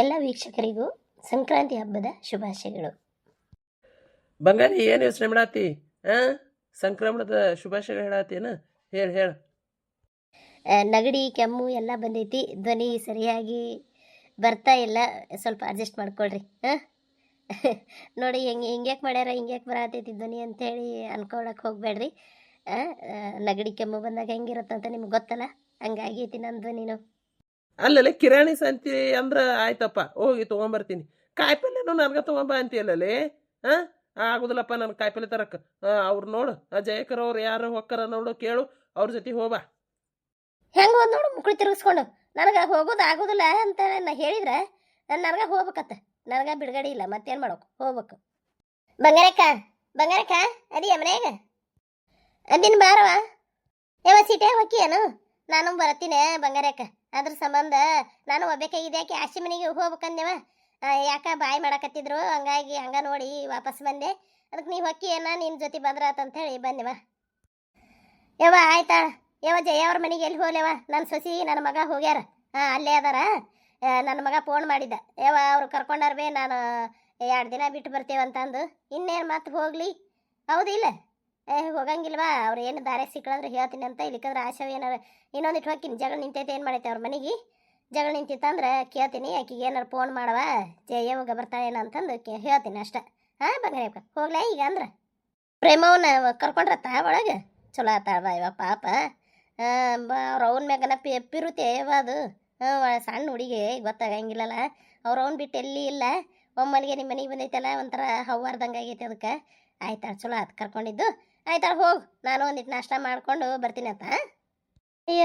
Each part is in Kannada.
ಎಲ್ಲ ವೀಕ್ಷಕರಿಗೂ ಸಂಕ್ರಾಂತಿ ಹಬ್ಬದ ಶುಭಾಶಯಗಳು. ಬಂಗಾರಿ ಏನು ಯೋಚನೆ ಮಾಡಾತಿ? ಹಾಂ ಸಂಕ್ರಮಣದ ಶುಭಾಶಯಗಳು ಏನು? ಹೇಳಿ ಹೇಳು. ನಗಡಿ ಕೆಮ್ಮು ಎಲ್ಲ ಬಂದೈತಿ. ಧ್ವನಿ ಸರಿಯಾಗಿ ಬರ್ತಾ ಇಲ್ಲ. ಸ್ವಲ್ಪ ಅಡ್ಜಸ್ಟ್ ಮಾಡ್ಕೊಳ್ರಿ. ಹಾಂ ನೋಡಿ ಹೆಂಗೆ ಹಿಂಗ್ಯಾಕೆ ಮಾಡ್ಯಾರ ಹಿಂಗ್ಯಾಕೆ ಬರಾತೈತಿ ಧ್ವನಿ ಅಂತೇಳಿ ಅನ್ಕೊಳಕ್ಕೆ ಹೋಗ್ಬೇಡ್ರಿ. ನಗಡಿ ಕೆಮ್ಮು ಬಂದಾಗ ಹೆಂಗಿರುತ್ತಂತ ನಿಮ್ಗೆ ಗೊತ್ತಲ್ಲ? ಹಂಗಾಗೈತಿ ನಮ್ಮ ಧ್ವನಿನು. ಅಲ್ಲಲ್ಲೇ ಕಿರಾಣಿ ಸಂತಿ ಅಂದ್ರೆ ಆಯ್ತಪ್ಪ, ಹೋಗಿ ತೊಗೊಂಬರ್ತೀನಿ. ಕಾಯಿಪಲ್ಲೆನೂ ನನಗೆ ತೊಗೊಂಬ ಅಂತೀಯಲ್ಲೇ ಹಾಂ? ಆಗುದಿಲ್ಲಪ್ಪ ನನ್ನ ಕಾಯಿಪಲ್ಲೆ ತರಕ್ಕೆ ಅವ್ರು ನೋಡು, ಆ ಜಯಕರ್ ಅವ್ರು ಯಾರು ಹೊಕ್ಕರ ನೋಡು, ಕೇಳು, ಅವ್ರ ಜೊತೆ ಹೋಗ್ಬಾ. ಹೆಂಗೆ ಒಂದು ನೋಡು, ಮುಕ್ಳು ತಿರುಗಿಸ್ಕೊಂಡು. ನನಗೆ ಹೋಗೋದು ಆಗೋದಿಲ್ಲ ಅಂತ ನಾ ಹೇಳಿದ್ರೆ ನಾನು ನನಗೆ ಹೋಗ್ಬೇಕತ್ತ. ನನಗೆ ಬಿಡುಗಡೆ ಇಲ್ಲ, ಮತ್ತೇನು ಮಾಡೋಕು ಹೋಗ್ಬೇಕು. ಬಂಗಾರಕ್ಕ ಬಂಗಾರಕ್ಕ, ಅದೇ ಮನ್ಯಾಗ? ಅದಿನ ಬಾರವಾ ಯಾವ ಸೀಟೆ ಏನು? ನಾನು ಬರ್ತೀನಿ ಬಂಗಾರಕ್ಕ. ಅದ್ರ ಸಂಬಂಧ ನಾನು ಒಬ್ಬೇಕಾಗಿದ್ದೆ ಆಶಿ ಮನೆಗೆ ಹೋಗ್ಬೇಕಂದೇವ? ಯಾಕೆ ಯಾಕ ಬಾಯಿ ಮಾಡಕತ್ತಿದ್ರು? ಹಂಗಾಗಿ ಹಂಗ ನೋಡಿ ವಾಪಸ್ ಬಂದೆ. ಅದಕ್ಕೆ ನೀವು ಏನ? ನಿನ್ನ ಜೊತೆ ಬಂದ್ರಾತಂತ ಹೇಳಿ ಬಂದೆವ. ಯವ್ವ, ಆಯ್ತಾ? ಯವ ಜಯ ಅವ್ರ ಮನೆಗೆ ಎಲ್ಲಿ ಹೋಗ್ಲೇವ? ನನ್ನ ಸೊಸಿ ನನ್ನ ಮಗ ಹೋಗ್ಯಾರ. ಹಾಂ ಅಲ್ಲೇ ಅದಾರ. ನನ್ನ ಮಗ ಫೋನ್ ಮಾಡಿದ್ದ. ಯವ ಅವ್ರು ಕರ್ಕೊಂಡಾರ ಬೇ ನಾನು ಎರಡು ದಿನ ಬಿಟ್ಟು ಬರ್ತೇವಂತಂದು ಇನ್ನೇನು ಮತ್ತೆ ಹೋಗ್ಲಿ? ಹೌದಿಲ್ಲ. ಏ, ಹೋಗಂಗಿಲ್ವಾ? ಅವ್ರು ಏನು ದಾರೆ ಸಿಕ್ಕಳಂದ್ರೆ ಹೇಳ್ತೀನಿ ಅಂತ ಇಲ್ಲಿಕಂದ್ರೆ ಆಶಾವ್ ಏನಾರ. ಇನ್ನೊಂದಿಟ್ಟು ಹೋಗ್ತೀನಿ. ಜಗಳ ನಿಂತೈತೆ ಏನು ಮಾಡೈತೆ ಅವ್ರ ಮನೆಗೆ? ಜಗಳ ನಿಂತಿತ್ತಂದ್ರೆ ಕೇಳ್ತೀನಿ, ಆಕಿಗೆ ಏನಾರು ಫೋನ್ ಮಾಡವ? ಜಯವಾಗ ಬರ್ತಾಳೇನೋ ಅಂತಂದು ಕೇ, ಹೇಳ್ತೀನಿ ಅಷ್ಟೆ. ಹಾಂ ಬಂಗಾರಪ್ಪ ಹೋಗ್ಲೇ ಈಗ ಅಂದ್ರೆ? ಪ್ರೇಮವನ್ನ ಕರ್ಕೊಂಡ್ರತ್ತ ಒಳಗೆ? ಚಲೋ ಆತಾಳ್ವ ಇವ ಪಾಪ. ಅವ್ರ ಅವನ ಮ್ಯಾಗನ ಪಿ, ಪಿರುತೆ ಅವ ಅದು. ಸಣ್ಣ ಹುಡುಗಿ ಗೊತ್ತಾಗಂಗಿಲ್ಲಲ್ಲ. ಅವ್ರ ಅವ್ನ ಬಿಟ್ಟು ಎಲ್ಲಿ ಇಲ್ಲ. ಒಮ್ಮನಿಗೆ ನಿಮ್ಮ ಮನೆಗೆ ಬಂದೈತಲ್ಲ, ಒಂಥರ ಹವ್ವಾರ್ದಂಗೆ ಆಗೈತೆ ಅದಕ್ಕೆ ಆಯ್ತಾಳ ಚಲೋ ಆತು, ಕರ್ಕೊಂಡಿದ್ದು. ಆಯ್ತಾಳ ಹೋಗು. ನಾನು ಒಂದಿಟ್ಟು ನಾಷ್ಟ ಮಾಡ್ಕೊಂಡು ಬರ್ತೀನಿ ಅಂತ ಅಯ್ಯ,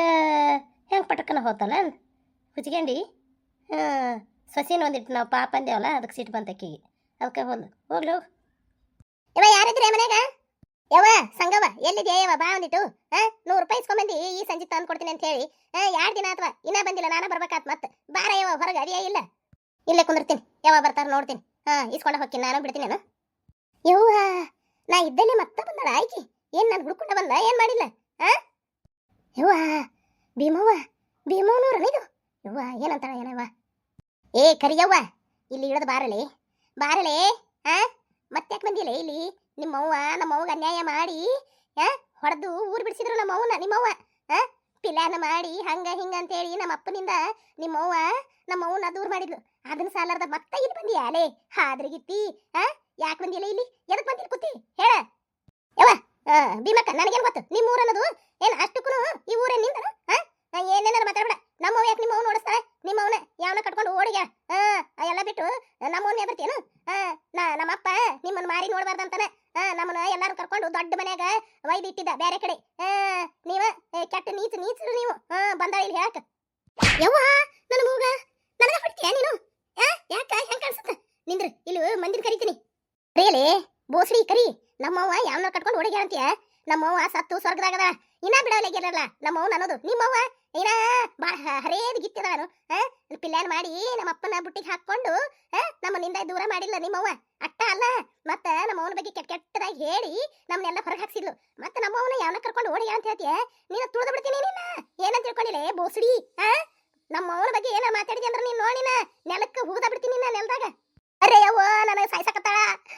ಹೆಂಗೆ ಪಟಕನ ಹೋತಲ್ಲ ಹುಚ್ಕೊಂಡು ಹಾಂ, ಸೊಸಿನ ಒಂದಿಟ್ಟು ನಾವು ಪಾಪ ಅಂದೇವಲ್ಲ ಅದಕ್ಕೆ ಸಿಟ್ಟು ಬಂತಕ್ಕಿಗೆ ಅದಕ್ಕೆ ಹೋದ್ ಹೋಗ್ಲಿ, ಹೋಗು. ಇವ ಯಾರಿದ್ರೆ ಮನ್ಯಾಗ? ಯವ ಸಂಗವ ಎಲ್ಲಿದೆಯಾ ಯವ ಬಾ ಒಂದಿಟ್ಟು ಹಾ, ನೂರು ರೂಪಾಯಿ ಇಸ್ಕೊಂಬಂದು ಈ ಸಂಜೆ ತಂದು ಕೊಡ್ತೀನಿ ಅಂತ ಹೇಳಿ. ಹಾ ಎರಡು ದಿನ ಅಥವಾ ಇನ್ನ ಬಂದಿಲ್ಲ, ನಾನು ಬರ್ಬೇಕಾತ್ ಮತ್ತೆ ಬಾರ ಯವ ಹೊರಗೆ ಅಡಿಯ ಇಲ್ಲ. ಇಲ್ಲೇ ಕುಂದಿರ್ತೀನಿ. ಯಾವ ಬರ್ತಾರೆ ನೋಡ್ತೀನಿ. ಹಾಂ, ಇಸ್ಕೊಂಡು ಹೋಗ್ತೀನಿ, ನಾನು ಬಿಡ್ತೀನಿ ಯವ್ವ ನಾ ಇದ್ದೇನೆ ಮತ್ತೆ ಬಂದಳ, ಆಯ್ಕೆ? ಏನ್ ನಾನು ಹುಡುಕೊಂಡ ಬಂದ? ಏನ್ ಮಾಡಿಲ್ಲ? ಹಾ ಯವ್ವ, ಭೀಮವ್ವ ಭೀಮವ್ನೂರ ಇದು ಯವ್ವ, ಏನಂತಾಳ ಏನವ್ವ? ಏ ಕರಿಯವ್ವ ಇಲ್ಲಿ ಇಳದ ಬಾರಲೆ. ಬಾರಲೆ? ಹಾ ಮತ್ತ್ಯಾಕೆ ಬಂದಿಲ್ಲ ಇಲ್ಲಿ? ನಿಮ್ಮವ್ವ ನಮ್ಮವ್ಗ ಅನ್ಯಾಯ ಮಾಡಿ, ಆ? ಹೊಡೆದು ಊರು ಬಿಡಿಸಿದ್ರು ನಮ್ಮವ್ವನ, ನಿಮ್ಮವ್ವ ಹಾ ಪಿಲಾನ ಮಾಡಿ, ಹಂಗ ಹಿಂಗ ಅಂತೇಳಿ ನಮ್ಮ ಅಪ್ಪನಿಂದ ನಿಮ್ಮವ್ವ ನಮ್ಮವ್ವನ ದೂರ ಮಾಡಿದ್ಲು. ಅದನ್ನ ಸಾಲಾರ್ದ ಮತ್ತೆ ಇಲ್ಲಿ ಬಂದಿ ಅಲೆ ಹಾದ್ರಿಗಿತ್ತಿ, ಆ? ಯಾಕೆ ಬಂದಿಲ್ಲ ಇಲ್ಲಿ? ಎದಕ್ಕೆ ಬಂದಿಲ್ಲ ಕೂತಿ ಹೇಳ. ಯವ್ವ ಭೀಮಕ್ಕ, ನನಗೇನು ಗೊತ್ತು? ನಿಮ್ಮ ಊರ ಅನ್ನೋದು? ಏನು ಅಷ್ಟಕ್ಕೂ ಈ ಊರೇ ನಿಂದ ಏನೇನಾರ ಮಾತಾಡ್ಬೇಡ. ನಮ್ಮವ್ವ ಯಾಕೆ ನಿಮ್ಮವ್ವ ನಿಮ್ಮ ಅವನ ಯಾವನ ಕಟ್ಕೊಂಡು ಓಡಿಗ? ಎಲ್ಲ ಬಿಟ್ಟು ನಮ್ಮವ್ನ ಬರ್ತೀಯನು? ಆ, ನಾ, ನಮ್ಮಪ್ಪ ನಿಮ್ಮನ್ನ ಮಾರಿ ನೋಡಬಾರ್ದಂತಾನೆ ನಮ್ಮನ್ನ ಎಲ್ಲಾರು ಕರ್ಕೊಂಡು ದೊಡ್ಡ ಮನ್ಯಾಗ ಒಯ್ದು ಇಟ್ಟಿದ್ದ ಬೇರೆ ಕಡೆ ನೀವ ಕೆಟ್ಟ ನೀಚು, ನೀಚರು ನೀವು. ಬಂದಾಳ ಇಲ್ಲಿ ಹೇಳಕ. ಯವ್ವ, ನನ್ನ ಮೂಗ, ನನಗ ಹೊಡಿತೀಯ ನೀನು ಆ ಯಾಕ ಹೆಂಗ್ ಕಾಣಿಸುತ್ತ ನಿಂದ್ರ ಇಲ್ಲಿ ಮಂದಿನ ಕರಿತೀನಿ ಕರಿಯಲೇ ಬೋಸಡಿ ಕರಿ ನಮ್ಮವ್ವ ಯಾವನ ಕಟ್ಕೊಂಡು ಓಡಿಗ್ಯಾರಂತೀಯ ನಮ್ಮವ್ವ ಸತ್ತು ಸ್ವರ್ಗದಾಗದ ಇನ್ನ ಬಿಡವಲೆಗಿರಲ್ಲ ನಮ್ಮವ್ವ ಅನ್ನೋದು ನಿಮ್ಮವ್ವ? ಏನ ಬಾಳ ಹರೇದ್ ಗಿತ್ತಿದವನು ಹಾ? ಪಿಲ್ಯಾನ್ ಮಾಡಿ ನಮ್ಮ ಅಪ್ಪನ ಬುಟ್ಟಿಗೆ ಹಾಕೊಂಡು ನಮ್ಮನಿಂದ ದೂರ ಮಾಡಿಲ್ಲ ನಿಮ್ಮವ್ವ. ಅಟ್ಟ ಅಲ್ಲ. ಮತ್ತ ನಮ್ಮವ್ವನ ಬಗ್ಗೆ ಕೆಟ್ಟ ಕೆಟ್ಟದಾಗಿ ಹೇಳಿ ನಮ್ಮನ್ನೆಲ್ಲ ಹೊರಗೆ ಹಾಕ್ಸಿದ್ಲು. ಮತ್ತೆ ನಮ್ಮ ಅವನ ಯಾವನ ಕರ್ಕೊಂಡು ಓಡಿ ಅಂತ ಹೇಳ್ತೀಯ? ನೀನು ತುಳಿದು ಬಿಡ್ತೀನಿ ನಿನ್ನ ಏನಂತ ತಿಳ್ಕೊಂಡಿಲ್ಲ? ಬೋಸಡಿ. ನಮ್ಮ ಅವನ ಬಗ್ಗೆ ಏನ ಮಾತಾಡಿದೆ ಅಂದ್ರೆ ನೀನು ನೋಡಿನ ನೆಲಕ್ಕೆ ಹೂದ ಬಿಡ್ತೀನಿ ನಾ ನೆಲದಾಗ ಅರೆ ಯವ್ವ ನನಗೆ ಸಾಯ್ಸಕತ್ತಾಳ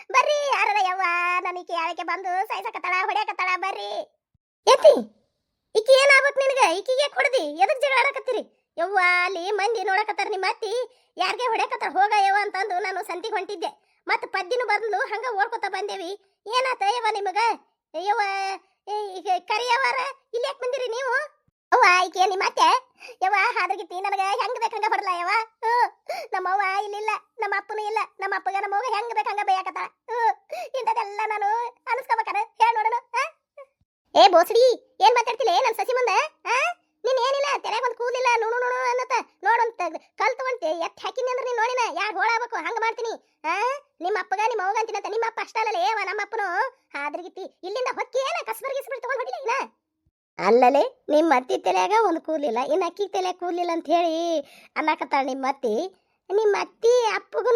ಬರ್ರಿ ಯಾರ ಯವ್ವ ಯಾರಕ್ಕೆ ಬಂದು ಸಾಯ್ಸಕತ್ತಾಳ ಹೊಡ್ಯಾಕತ್ತಾಳ ಬರ್ರಿ. ಎತ್ತಿ ಈಕಿ ಏನಾಗ್ಬೇಕು ನಿನಗೆ? ಈಕಿಗೆ ಕೊಡದಿ ಎದಕ್ ಜಗಳ ಯವ್ವ ಅಲ್ಲಿ ಮಂದಿ ನೋಡಕತ್ತಾರ ನಿಮ್ಮ ಅತ್ತಿ. ಯಾರಿಗೆ ಹೊಡ್ಯಾಕತ್ತಾರ ಹೋಗ ಯವ್ವ ಅಂತಂದು ನಾನು ಸಂತಿಗೆ ಹೊಂಟಿದ್ದೆ. ಮತ್ತೆ ಪದ್ದಿನ ಬದಲು ಹಂಗ ಓಡ್ಕೊತ ಬಂದೇವಿ. ಏನಾತ ಯವ್ವ ನಿಮಗ? ಏ, ಈಗ ಕರಿಯವಾರ ಇಲ್ಲಿ ಯಾಕೆ ಬಂದಿರಿ ನೀವು? ಅವ್ವ ಈಕೆ ನಿಮ್ಮ ಅತ್ತೆ? ಯವ್ವ ಹಾದ್ರಗಿತ್ತಿ ನನಗೆ ಹೆಂಗ್ ಬೇಕಂಗ ಹೊಡ್ಲ ಯವ್ವ. ನಮ್ಮವ್ವ ಇಲ್ಲಿಲ್ಲ ನಮ್ಮ ಅಪ್ಪನೂ ಇಲ್ಲ ನಮ್ಮ ಅಪ್ಪಗ ನಮ್ಮ ಹೆಂಗ್ ಬೇಕಂಗ ಬೇಯಕತ್ತಾಳ ಇಂಥದೆಲ್ಲ ನಾನು ಅನಿಸ್ಕೋಬೇಕಾರ ಹೇಳಿ ನೋಡೋಣ? ಏ ಬೋಸಡಿ, ಏನ್ ಮಾತಾಡ್ತಿಲ್ಲ ನನ್ನ ಸಸಿ ಮುಂದೆ ನೀನ್ ಏನಿಲ್ಲ ತೆರೆ ಒಂದು ಕೂದಲಿಲ್ಲ ನೋಡು ನೋಡು ಅನ್ನತ್ತ ನೋಡಂತ ಕಲ್ ತಗೊಂತೆ ಎತ್ ಹಾಕಿನಿ ಅಂದ್ರೆ ನೀನ್ ನೋಡಿನ, ಯಾರು ಹೋಳಾಗಬೇಕು ಹಂಗ ಮಾಡ್ತೀನಿ, ಆ? ನಿಮ್ಮ ಅಪ್ಪಗ, ನಿಮ್ಮ ಅವ್ಗ ಅಂತ ನಿಮ್ಮ ಅಪ್ಪ ಅಷ್ಟ ಅಲ್ಲಲೇ ಅವ ನಮ್ಮ ಅಪ್ಪನು. ಇಲ್ಲಿಂದ ಹೊಕ್ಕಿ ಏನ ಕಸ್ಬರ್ ಗಿಸ್ಬರ್ ತಗೊಂಡ್ ಇನ್ನ? ಅಲ್ಲಲೇ, ನಿಮ್ಮ ಅತ್ತಿ ತಲೆಯಾಗ ಒಂದು ಕೂದಲಿಲ್ಲ ಇನ್ನು ಅಕ್ಕಿ ತಲೆ ಕೂದಲಿಲ್ಲ ಅಂತ ಹೇಳಿ ಅನ್ನಕತ್ತಾಳ ನಿಮ್ಮ ಅತ್ತಿ. ನಿಮ್ಮ ಅತ್ತಿ ಅಪ್ಪಗೂ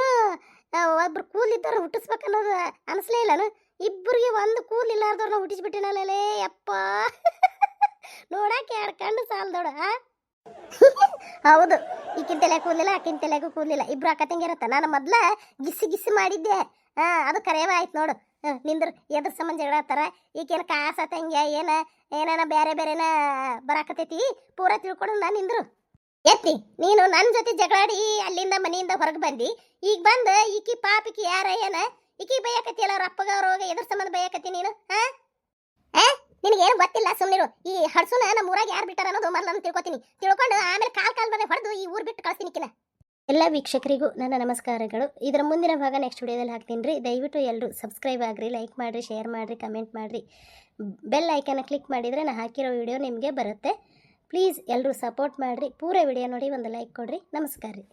ಒಬ್ರು ಕೂದಲಿದ್ದವ್ರ ಹುಟ್ಟಿಸ್ಬೇಕನ್ನೋದು ಅನಿಸ್ಲೇ ಇಲ್ಲನು ಇಬ್ಬರಿಗೆ ಒಂದು ಕೂದಲಿಲ್ಲಾರ್ದವ್ರನ್ನ ಹುಟ್ಟಿಸ್ಬಿಟ್ಟಿನಲ್ಲೇ ಯಪ್ಪ. ನೋಡಕ್ಕೆ ಎರಡು ಕಣ್ಣು ಸಾಲ್ದೋಡ ಹೌದು, ಈಕಿನ ತಲೆ ಕೂದಲಿಲ್ಲ ಆಕಿನ ತಲೆಗೂ ಕೂದಲಿಲ್ಲ ಇಬ್ರು ಅಕ್ಕ ತಂಗಿರತ್ತ ನಾನು ಮೊದ್ಲ ಗಿಸಿ ಗಿಸಿ ಮಾಡಿದ್ದೆ. ಹಾ ಅದು ಕರೆಯವ ಆಯ್ತು ನೋಡು. ನಿಂದ್ರ ನಿಂದ್ರು ಎದ್ರ ಸಂಬಂಧ ಜಗಳ ಆತಾರ ಈಕೇನು ಕಾಸ ತಂಗ್ಯ, ಏನ, ಏನಾನ ಬೇರೆ ಬೇರೆನ ಬರಾಕತೈತಿ ಪೂರ ತಿಳ್ಕೊಂಡು ನಾನು ನಿಂದ್ರು. ಎತ್ತಿ, ನೀನು ನನ್ನ ಜೊತೆ ಜಗಳಾಡಿ ಅಲ್ಲಿಂದ ಮನೆಯಿಂದ ಹೊರಗೆ ಬಂದಿ. ಈಗ ಬಂದು ಈಕಿ ಪಾಪಿಕಿ ಯಾರ ಏನ? ಈಕಿ ಬಯಕತಿ ಅವ್ರ ಅಪ್ಪಗ ಅವ್ರವಾಗ ಎದ್ರ ಸಂಬಂಧ ಬೈಯಕತ್ತಿ ನೀನು ಹಾ ಆ ನಿನಗೇನು ಗೊತ್ತಿಲ್ಲ ಸುಮ್ಮನಿರು ಈ ಹಡ್ಸುನ ನಮ್ಮ ಊರಾಗ ಯಾರು ಬಿಟ್ಟಾರ ಅನ್ನೋದು ಮೊದಲು ನಾನು ತಿಳ್ಕೊತೀನಿ. ತಿಳ್ಕೊಂಡು ಆಮೇಲೆ ಕಾಲ್ ಕಾಲ್ ಬಂದ್ರೆ ಹೊಡೆದು ಈ ಊರು ಬಿಟ್ಟು ಕಳಿಸ್ತೀನಿ ಕಿನ ಎಲ್ಲ ವೀಕ್ಷಕರಿಗೂ ನನ್ನ ನಮಸ್ಕಾರಗಳು. ಇದರ ಮುಂದಿನ ಭಾಗ ನೆಕ್ಸ್ಟ್ ವಿಡಿಯೋದಲ್ಲಿ ಹಾಕ್ತೀನಿ ರೀ. ದಯವಿಟ್ಟು ಎಲ್ಲರೂ ಸಬ್ಸ್ಕ್ರೈಬ್ ಆಗ್ರಿ ಲೈಕ್ ಮಾಡಿರಿ ಶೇರ್ ಮಾಡಿರಿ ಕಮೆಂಟ್ ಮಾಡಿರಿ. ಬೆಲ್ ಐಕನ್ನ ಕ್ಲಿಕ್ ಮಾಡಿದರೆ ನಾನು ಹಾಕಿರೋ ವಿಡಿಯೋ ನಿಮಗೆ ಬರುತ್ತೆ. ಪ್ಲೀಸ್ ಎಲ್ಲರೂ ಸಪೋರ್ಟ್ ಮಾಡಿರಿ. ಪೂರ ವಿಡಿಯೋ ನೋಡಿ ಒಂದು ಲೈಕ್ ಕೊಡಿರಿ. ನಮಸ್ಕಾರ ರೀ.